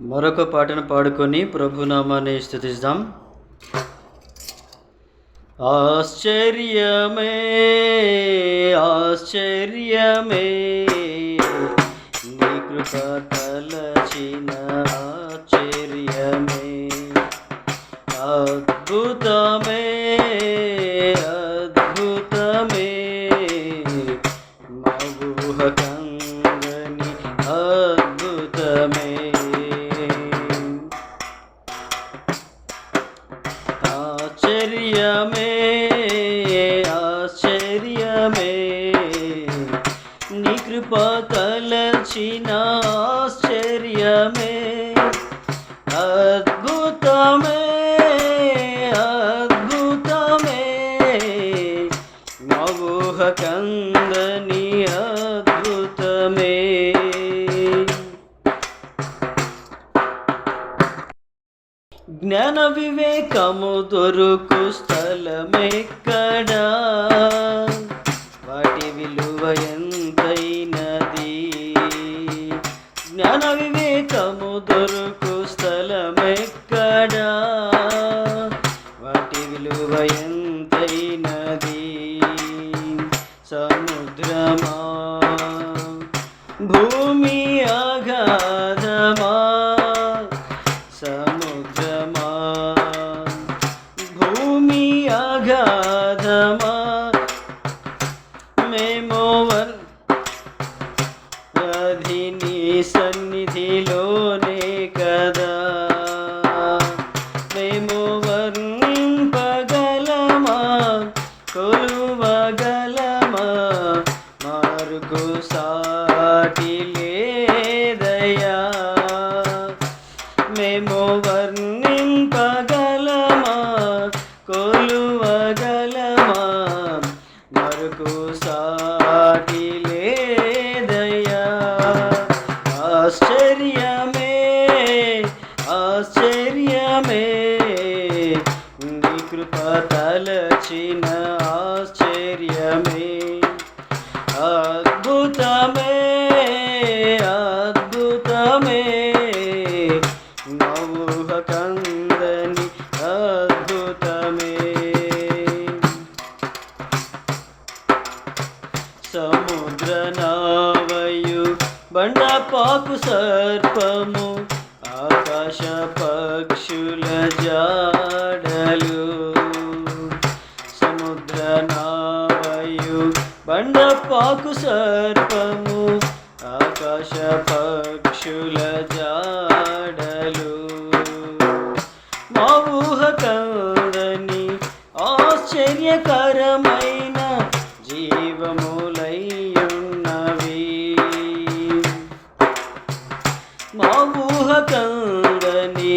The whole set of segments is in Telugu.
మరొక పాటను పాడుకొని ప్రభునామాన్ని స్థుతిద్దాం. ఆశ్చర్యమే ఆశ్చర్యమే నీ కృప తలచిన ఆశ్చర్యమే అద్భుతమే. ఆశ్చర్యమే అద్భుతమే అద్భుతమే. మగుహ కందని అద్భుతమే. జ్ఞాన వివేకము దొరుకు స్థలమెక్కడా? ಭೂಮಿ మార్గు సాటి లేదయా మేము వర్ణింపగలమా కొలువగలమా. మరకు సాటి లే అద్భుతమే అద్భుతమే. నవ్వుహ కందని అద్భుతమే. సముద్ర నావయు బండపాకు సర్పము ఆకాశ పక్షుల జాడలు. సముద్ర నావయు బండపాకు సర్పము ఆకాశ పక్షుల జాడలు. మా ఊహ కందని ఆశ్చర్యకరమైన జీవములయ్యున్నవి. మా ఊహ కందని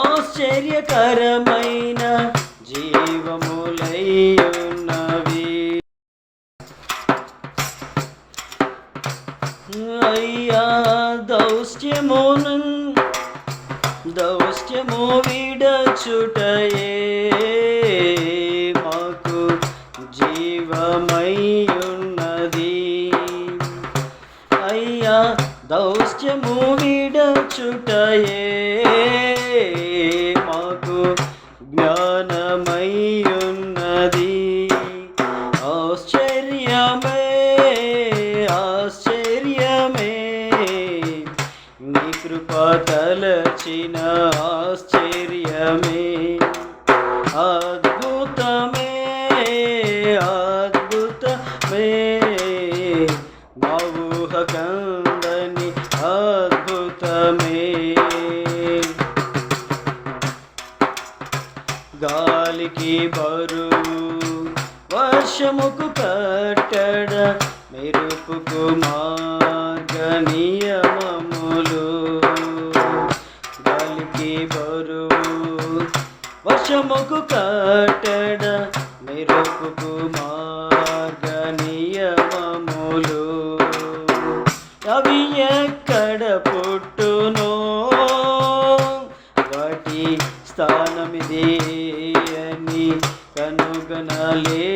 ఆశ్చర్యకరమైన దౌస్త్యమోనం దౌస్త్యమో విడచుటయే మాకు జీవమయ్యున్నది. అయ్యా దౌస్త్యము విడచుటయే అద్భుతమే అద్భుతమే మా. ఊహ కందని అద్భుతమే గాలికి బరువు వర్షముకు కట్టడ మెరుపుకు మార్గ నియమములు వర్షముకు కట్టడ మెరుపుకు మార్గ నియమములు అవి ఎక్కడ పుట్టునో వాటి స్థానమిదే అని కనుగొనలే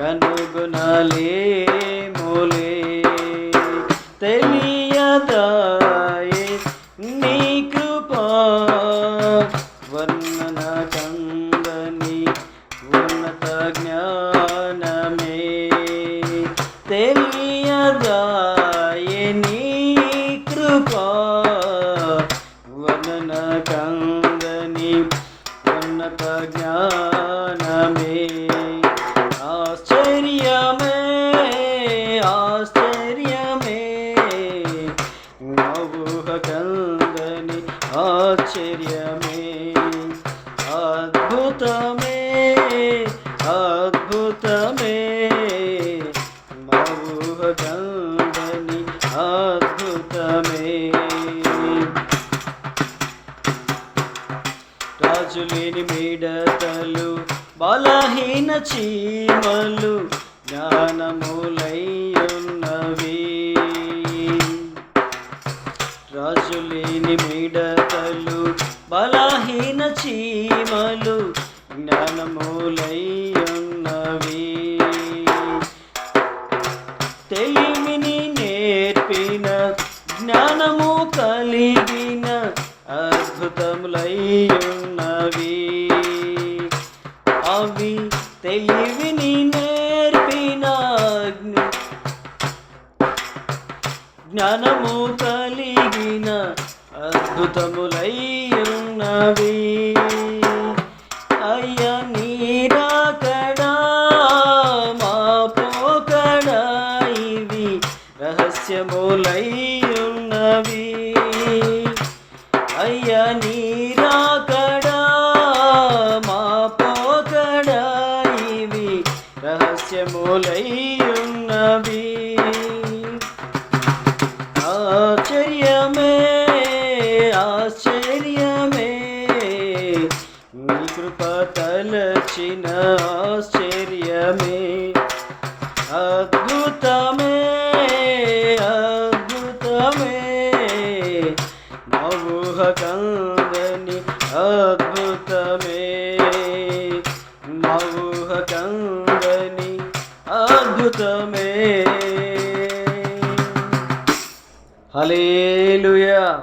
అని కనుగొనలేములే తెలియదాయే నీ కృపా వర్ణన కందని ఉన్నత జ్ఞానమే మీడతలు బలహీన చీమలు జ్ఞానములయ్యున్నవి. రాజులేని మీడతలు బలహీన చీమలు జ్ఞానములై తెలివిని నేర్పిన జ్ఞానము అద్భుతమే. మవుహ కందని అద్భుతమే. హలేలుయా